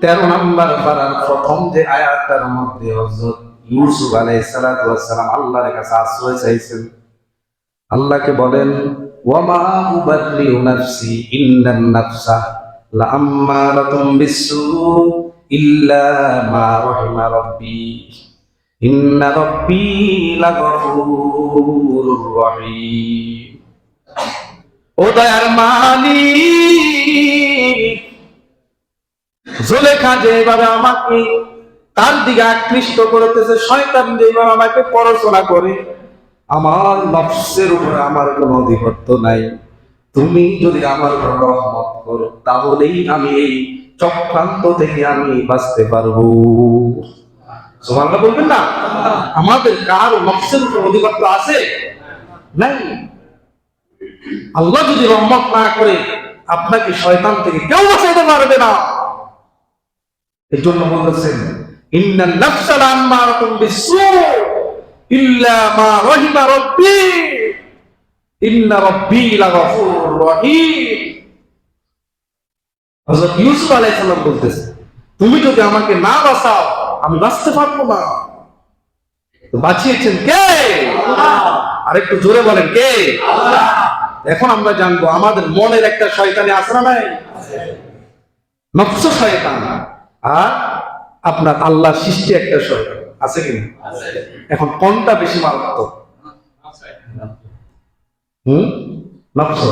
তেরো নম্বর পারার প্রথম যে আয়াতটার মধ্যে হযরত ইউসুফ ওয়াস সালাম আল্লাহর কাছে আশ্রয় চাইছেন। আল্লাহকে বলেন, ওয়ামা উবাররিউ নাফসি ইন্নান নাফসা লাআম্মারাতুম বিসসূ ইল্লা মা রাহিমা রাব্বি। ইন্না রাব্বি লাগফুরুর রহিম। ও দয়ার মালিক, জুলেখা যেভাবে আমাকে তার দিকে আকৃষ্ট করতেছে, শয়তান যেভাবে আমাকে পড়াশোনা করে, আমার নফসের উপরে আমার কোনো অধিপত্য নাই। তুমি যদি আমার রহমত করো, তাহলেই আমি এই চক্রান্ত থেকে আমি বাঁচতে পারব। সুবহানাল্লাহ বলবেন না? আমাদের কার নফসের উপর অধিপত্য আছে? নাই। আল্লাহ যদি রহমত না করে, আপনাকে শয়তান থেকে কেউ বাঁচাইতে পারবে না। এই জন্য বলতেছে, তুমি যদি আমাকে না বাঁচাও, আমি বাঁচতে পারব না। বাঁচিয়েছেন কে? আর একটু জোরে বলেন কে? এখন আমরা জানব, আমাদের মনের একটা শয়তানি আসরা নাই নফস শয়তান। আর আপনার আল্লাহ সৃষ্টি একটা শয়তান। আছে কি না? এখন কোনটা বেশি মারাত্মক? হুম? নফস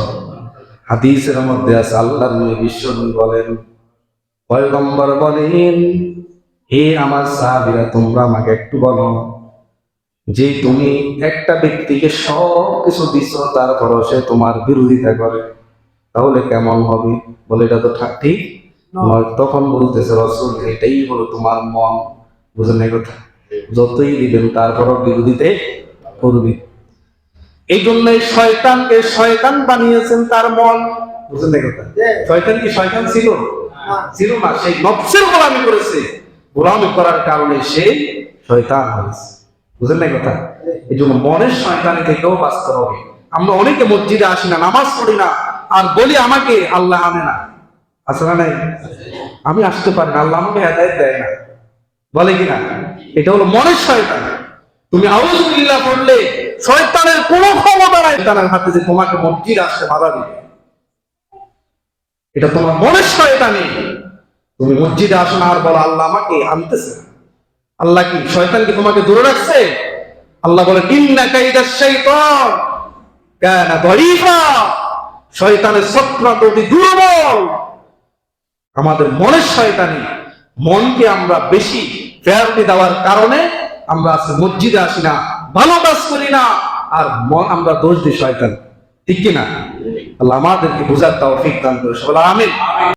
হাদিসের মধ্যে আছে, আল্লাহর নবী বিশ্বনবী বলেন, পয়গম্বর বলেন, হে আমার সাহাবীরা, তোমরা আমাকে একটু বলো। যে তুমি একটা ব্যক্তিকে সব কিছু দিচ্ছ তারপরও সে তোমার বিরোধিতা করে। তাহলে কেমন হবে? বলে এটা তো ঠিক নয়। তখন বলতেছে রসুল এটাই হলো তোমার মন। বুঝলেন কথা? যতই দিবেন তারপরও বিরোধিতে করবি। এই জন্য শয়তানকে শয়তান বানিয়েছেন তার মন। বুঝলেন এই কথা? শয়তান কি শয়তান ছিল? ছিল না। সেই নফসের গোলামি করেছে। গোলামি করার কারণে সে শয়তান হয়েছে। বুঝলেন না কথা? এই জন্য মনের শয়তানি থেকেও বাঁচতে হবে। আমরা অনেকে মসজিদে আসি না, নামাজ পড়ি না, আর বলি আমাকে আল্লাহ আনে না। আছে না নাই? আমি আসতে পারি না, আল্লাহ আমাকে হেদায়ত দেয় না। বলে কিনা এটা হলো মনের শয়তান। তুমি আউজুবিল্লাহ পড়লে শয়তানের কোনো ক্ষমতা নাই। শয়তানের হাতে যে তোমাকে মসজিদ আসতে বাধা দিবে। এটা তোমার মনের শয়তানি। তুমি মসজিদে আসো না আর বলো, আল্লাহ আমাকে আনতেছে না। আল্লাহ কি শয়তান কি তোমাকে দূরে রাখছে? আল্লাহ বলে, ইন্না কাইদাশ শাইতান কানা দাঈফা শয়তানের চক্রান্ত অতি দুর্বল। আমাদের মনের শয়তানি, মনকে আমরা বেশি প্রায়োরিটি দেওয়ার কারণে আমরা আজকে মসজিদে আসি না, ভালো কাজ করি না, আর আমরা দোষ দিই শয়তান। ঠিক কিনা? আল্লাহ আমাদেরকে বোঝার ঠিক দান করে সবাই আমিন।